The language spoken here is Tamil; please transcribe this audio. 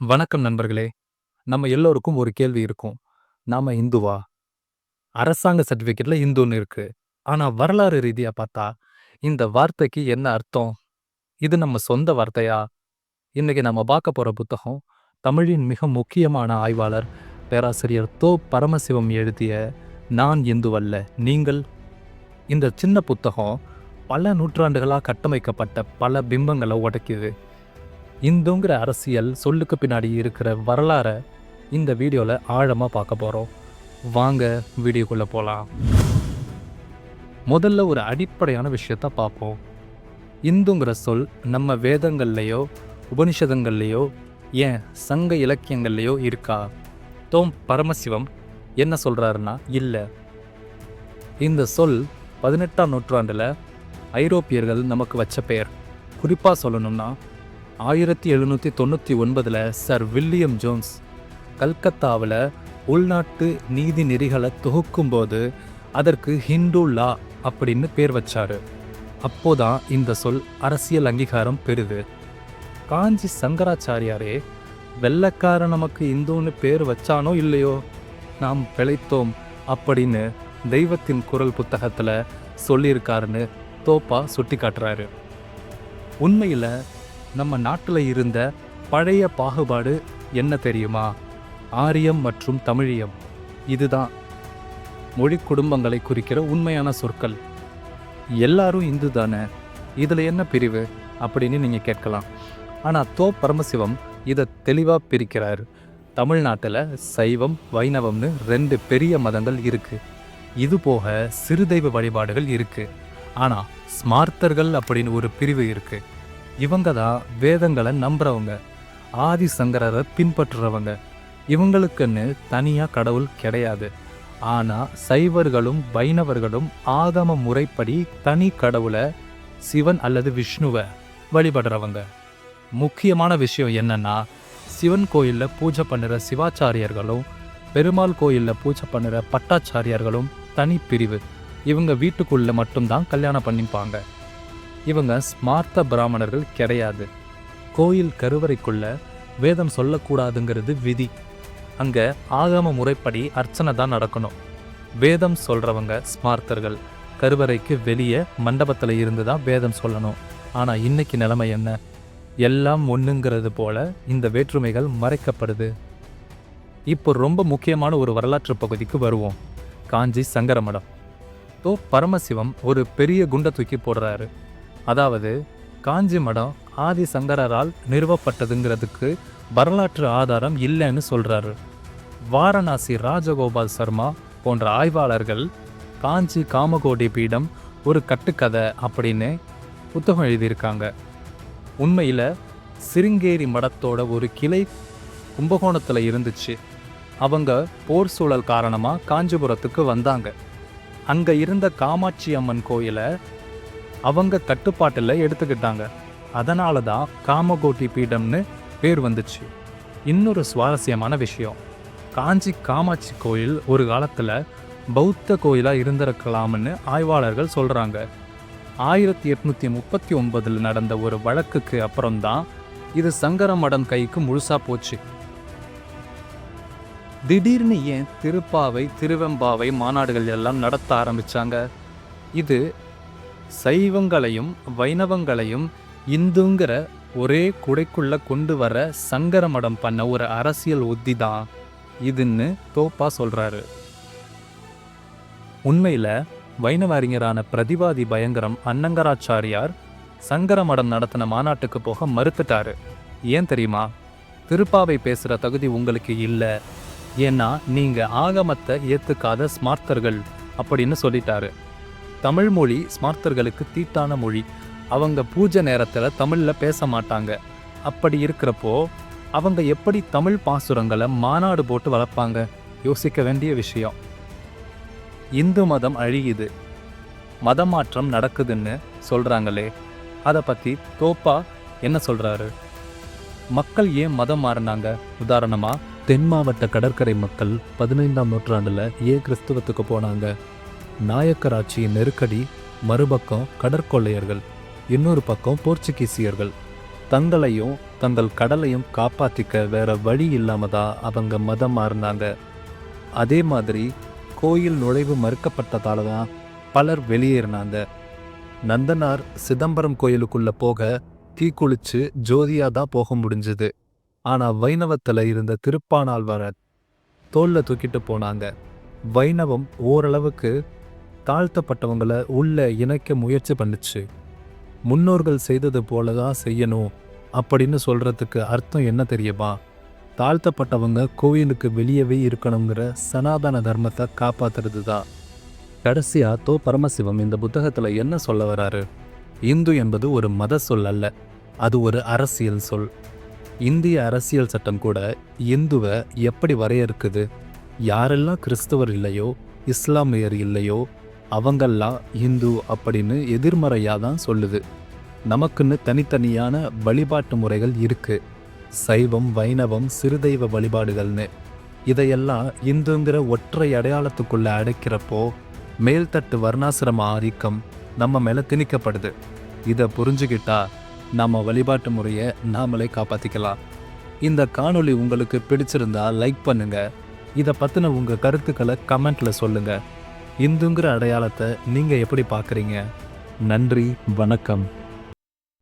வணக்கம் நண்பர்களே. நம்ம எல்லோருக்கும் ஒரு கேள்வி இருக்கும். நாம இந்துவா? அரசாங்க சர்டிஃபிகேட்ல இந்துன்னு இருக்கு. ஆனா வரலாறு ரீதியா பார்த்தா இந்த வார்த்தைக்கு என்ன அர்த்தம்? இது நம்ம சொந்த வார்த்தையா? இன்னைக்கு நம்ம பார்க்க போற புத்தகம் தமிழின் மிக முக்கியமான ஆய்வாளர் பேராசிரியர் தோ. பரமசிவம் எழுதிய நான் இந்துவல்ல நீங்கள்? இந்த சின்ன புத்தகம் பல நூற்றாண்டுகளாக கட்டமைக்கப்பட்ட பல பிம்பங்களை உடைக்குது. இந்துங்கிற அரசியல் சொல்லுக்கு பின்னாடி இருக்கிற வரலாறை இந்த வீடியோவில் ஆழமாக பார்க்க போகிறோம் வாங்க வீடியோக்குள்ளே போகலாம் முதல்ல ஒரு அடிப்படையான விஷயத்த பார்ப்போம். இந்துங்கிற சொல் நம்ம வேதங்கள்லையோ உபனிஷதங்கள்லையோ ஏன் சங்க இலக்கியங்கள்லையோ இருக்கா? தோம் பரமசிவம் என்ன சொல்கிறாருன்னா இல்லை. இந்த சொல் பதினெட்டாம் நூற்றாண்டில் ஐரோப்பியர்கள் நமக்கு வச்ச பெயர். குறிப்பாக சொல்லணும்னா ஆயிரத்தி எழுநூற்றி தொண்ணூற்றி ஒன்பதில் சர் வில்லியம் ஜோன்ஸ் கல்கத்தாவில் உள்நாட்டு நீதி நெறிகளை தொகுக்கும்போது அதற்கு ஹிந்து லா அப்படின்னு பேர் வச்சார். அப்போதான் இந்த சொல் அரசியல் அங்கீகாரம் பெறுது. காஞ்சி சங்கராச்சாரியாரே வெள்ளக்காரன் நமக்கு இந்துன்னு பேர் வச்சானோ இல்லையோ? நாம் பிழைத்தோம் அப்படின்னு தெய்வத்தின் குரல் புத்தகத்தில் சொல்லியிருக்காருன்னு தோப்பா சுட்டி காட்டுறாரு உண்மையில் நம்ம நாட்டில் இருந்த பழைய பாகுபாடு என்ன தெரியுமா? ஆரியம் மற்றும் தமிழியம். இதுதான். மொழி குடும்பங்களை குறிக்கிற உண்மையான சொற்கள். எல்லாரும் இந்து தானே? இதில் என்ன பிரிவு? அப்படின்னு நீங்கள் கேட்கலாம். ஆனால் தோ பரமசிவம் இதை தெளிவாக பிரிக்கிறார். தமிழ்நாட்டில் சைவம் வைணவம்னு ரெண்டு பெரிய மதங்கள் இருக்குது இது போக சிறுதெய்வ வழிபாடுகள் இருக்குது ஆனால் ஸ்மார்த்தர்கள் அப்படின்னு ஒரு பிரிவு இருக்குது இவங்க தான் வேதங்களை நம்புறவங்க. ஆதி சங்கரரை பின்பற்றுறவங்க. இவங்களுக்குன்னு தனியாக கடவுள் கிடையாது. ஆனால் சைவர்களும் வைணவர்களும் ஆகம முறைப்படி தனி கடவுளை சிவன் அல்லது விஷ்ணுவை வழிபடுறவங்க. முக்கியமான விஷயம் என்னன்னா சிவன் கோயிலில் பூஜை பண்ணுற சிவாச்சாரியர்களும் பெருமாள் கோயிலில் பூஜை பண்ணுற பட்டாச்சாரியார்களும் தனி பிரிவு. இவங்க வீட்டுக்குள்ளே மட்டும்தான் கல்யாணம் பண்ணிப்பாங்க. இவங்க ஸ்மார்த்த பிராமணர்கள் கிடையாது. கோயில் கருவறைக்குள்ள வேதம் சொல்லக்கூடாதுங்கிறது விதி. அங்க ஆகம முறைப்படி அர்ச்சனை தான் நடக்கணும். வேதம் சொல்றவங்க ஸ்மார்த்தர்கள் கருவறைக்கு வெளியே மண்டபத்தில் இருந்து தான் வேதம் சொல்லணும். ஆனால் இன்னைக்கு நிலைமை என்ன? எல்லாம் ஒன்றுங்கிறது போல இந்த வேற்றுமைகள் மறைக்கப்படுது. இப்போ ரொம்ப முக்கியமான ஒரு வரலாற்று பகுதிக்கு வருவோம். காஞ்சி சங்கரமடம். தோ பரமசிவம் ஒரு பெரிய குண்டை தூக்கி போடுறாரு. அதாவது காஞ்சி மடம் ஆதி சங்கரரால் நிறுவப்பட்டதுங்கிறதுக்கு வரலாற்று ஆதாரம் இல்லைன்னு சொல்கிறாரு வாரணாசி ராஜகோபால் சர்மா போன்ற ஆய்வாளர்கள் காஞ்சி காமகோடி பீடம் ஒரு கட்டுக்கதை அப்படின்னு புத்தகம் எழுதியிருக்காங்க. உண்மையில் சிருங்கேரி மடத்தோட ஒரு கிளை கும்பகோணத்தில் இருந்துச்சு. அவங்க போர் சூழல் காரணமாக காஞ்சிபுரத்துக்கு வந்தாங்க. அங்கே இருந்த காமாட்சி அம்மன் கோயிலை அவங்க கட்டுப்பாட்டில் எடுத்துக்கிட்டாங்க. அதனால தான் காமகோட்டி பீடம்னு பேர் வந்துச்சு. இன்னொரு சுவாரஸ்யமான விஷயம். காஞ்சி காமாட்சி கோயில் ஒரு காலத்தில் பௌத்த கோயிலாக இருந்திருக்கலாம்னு ஆய்வாளர்கள் சொல்கிறாங்க ஆயிரத்தி எட்நூற்றி முப்பத்தி ஒன்பதில் நடந்த ஒரு வழக்குக்கு அப்புறம்தான் இது சங்கர மடம் கைக்கு முழுசாக போச்சு. திடீர்னு ஏன் திருப்பாவை திருவெம்பாவை மாநாடுகள் எல்லாம் நடத்த ஆரம்பித்தாங்க இது சைவங்களையும் வைணவங்களையும் இந்துங்கிற ஒரே குடைக்குள்ள கொண்டு வர சங்கர மடம் பண்ண ஒரு அரசியல் உத்தி தான் இதுன்னு தோப்பா சொல்றாரு. உண்மையில வைணவ அறிஞரான பிரதிவாதி பயங்கரம் அன்னங்கராச்சாரியார் சங்கர மடம் நடத்தின மாநாட்டுக்கு போக மறுத்துட்டாரு. ஏன் தெரியுமா? திருப்பாவை பேசுற தகுதி உங்களுக்கு இல்லை. ஏன்னா நீங்க ஆகமத்தை ஏத்துக்காத ஸ்மார்த்தர்கள் அப்படின்னு சொல்லிட்டாரு. தமிழ் மொழி ஸ்மார்த்தர்களுக்கு தீட்டான மொழி. அவங்க பூஜை நேரத்தில் தமிழில் பேச மாட்டாங்க. அப்படி இருக்கிறப்போ அவங்க எப்படி தமிழ் பாசுரங்களை மாநாடு போட்டு வளர்ப்பாங்க? யோசிக்க வேண்டிய விஷயம். இந்து மதம் அழியுது. மதமாற்றம் நடக்குதுன்னு சொல்கிறாங்களே அதை பற்றி தோப்பா என்ன சொல்கிறாரு மக்கள் ஏன் மதம் மாறினாங்க? உதாரணமாக தென் மாவட்ட கடற்கரை மக்கள் பதினைந்தாம் நூற்றாண்டில் ஏன் கிறிஸ்துவத்துக்கு போனாங்க. நாயக்கர் ஆட்சியின் நெருக்கடி மறுபக்கம் கடற்கொள்ளையர்கள் இன்னொரு பக்கம் போர்ச்சுகீசியர்கள். தங்களையும் தங்கள் கடலையும் காப்பாற்றிக்க வேற வழி இல்லாம தான் அவங்க மதம் மாறினாங்க. அதே மாதிரி கோயில் நுழைவு மறுக்கப்பட்டதால தான் பலர் வெளியேறினாங்க. நந்தனார் சிதம்பரம் கோயிலுக்குள்ள போக தீக்குளிச்சு ஜோதியாக தான் போக முடிஞ்சது. ஆனால் வைணவத்தில் இருந்த திருப்பானாழ்வாரர் தோல்ல தூக்கிட்டு போனாங்க. வைணவம் ஓரளவுக்கு தாழ்த்தப்பட்டவங்களை உள்ள இணைக்க முயற்சி பண்ணுச்சு. முன்னோர்கள் செய்தது போல தான் செய்யணும் அப்படின்னு சொல்கிறதுக்கு அர்த்தம் என்ன தெரியுமா? தாழ்த்தப்பட்டவங்க கோயிலுக்கு வெளியவே இருக்கணுங்கிற சனாதன தர்மத்தை காப்பாத்துறது தான் கடைசியா தோ பரமசிவம் இந்த புத்தகத்தில் என்ன சொல்ல வராரு? இந்து என்பது ஒரு மத சொல் அல்ல அது ஒரு அரசியல் சொல். இந்திய அரசியல் சட்டம் கூட இந்துவை எப்படி வரையறுக்குது? யாரெல்லாம் கிறிஸ்தவர் இல்லையோ இஸ்லாமியர் இல்லையோ அவங்கெல்லாம் இந்து அப்படின்னு எதிர்மறையாக தான் சொல்லுது. நமக்குன்னு தனித்தனியான வழிபாட்டு முறைகள் இருக்குது சைவம் வைணவம் சிறுதெய்வ வழிபாடுகள்னு. இதையெல்லாம் இந்துங்கிற ஒற்றை அடையாளத்துக்குள்ளே அடைக்கிறப்போ மேல்தட்டு வர்ணாசிரம ஆதிக்கம் நம்ம மேலே திணிக்கப்படுது. இதை புரிஞ்சுக்கிட்டா நம்ம வழிபாட்டு முறையை நாமளே காப்பாற்றிக்கலாம் இந்த காணொளி உங்களுக்கு பிடிச்சிருந்தா லைக் பண்ணுங்கள் இதை பற்றின உங்கள் கருத்துக்களை கமெண்ட்டில் சொல்லுங்கள் இந்துங்கிற அடையாளத்தை நீங்கள் எப்படி பார்க்குறீங்க? நன்றி வணக்கம்.